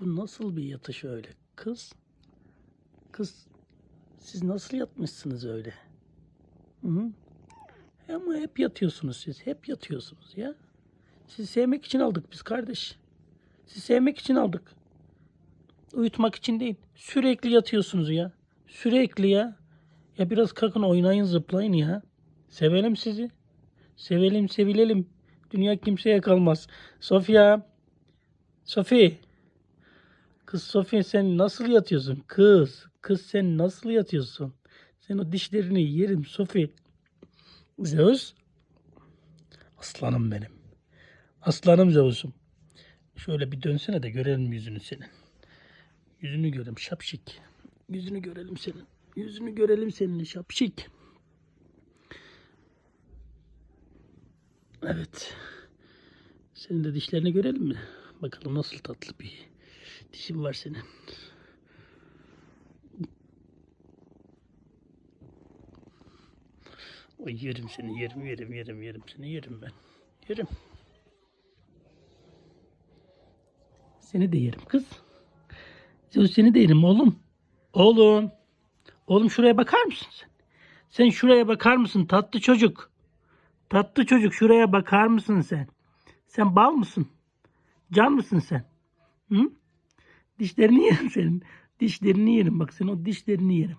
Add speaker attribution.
Speaker 1: Bu nasıl bir yatış öyle? Kız, kız siz nasıl yatmışsınız öyle? Hı -hı. Ama hep yatıyorsunuz siz. Hep yatıyorsunuz ya. Sizi sevmek için aldık biz kardeş. Sizi sevmek için aldık. Uyutmak için değil. Sürekli yatıyorsunuz ya. Sürekli ya. Ya biraz kalkın oynayın zıplayın ya. Sevelim sizi. Sevelim sevilelim. Dünya kimseye kalmaz. Sofya. Sofi. Kız Sofya sen nasıl yatıyorsun? Kız. Kız sen nasıl yatıyorsun? Sen o dişlerini yerim Sofi. Zeus. Aslanım benim. Aslanım Zeus'um. Şöyle bir dönsene de görelim yüzünü senin. Yüzünü görelim şapşik. Yüzünü görelim senin. Yüzünü görelim senin şapşik. Evet. Senin de dişlerini görelim mi? Bakalım nasıl tatlı bir dişin var senin. Oy yerim seni yerim yerim yerim yerim seni yerim ben. Yerim. Seni de yerim kız. Zeus seni de yerim oğlum. Oğlum. Oğlum şuraya bakar mısın sen? Sen şuraya bakar mısın tatlı çocuk? Tatlı çocuk şuraya bakar mısın sen? Sen bal mısın? Can mısın sen? Hı? Dişlerini yerim senin. Dişlerini yerim. Bak sen o dişlerini yerim.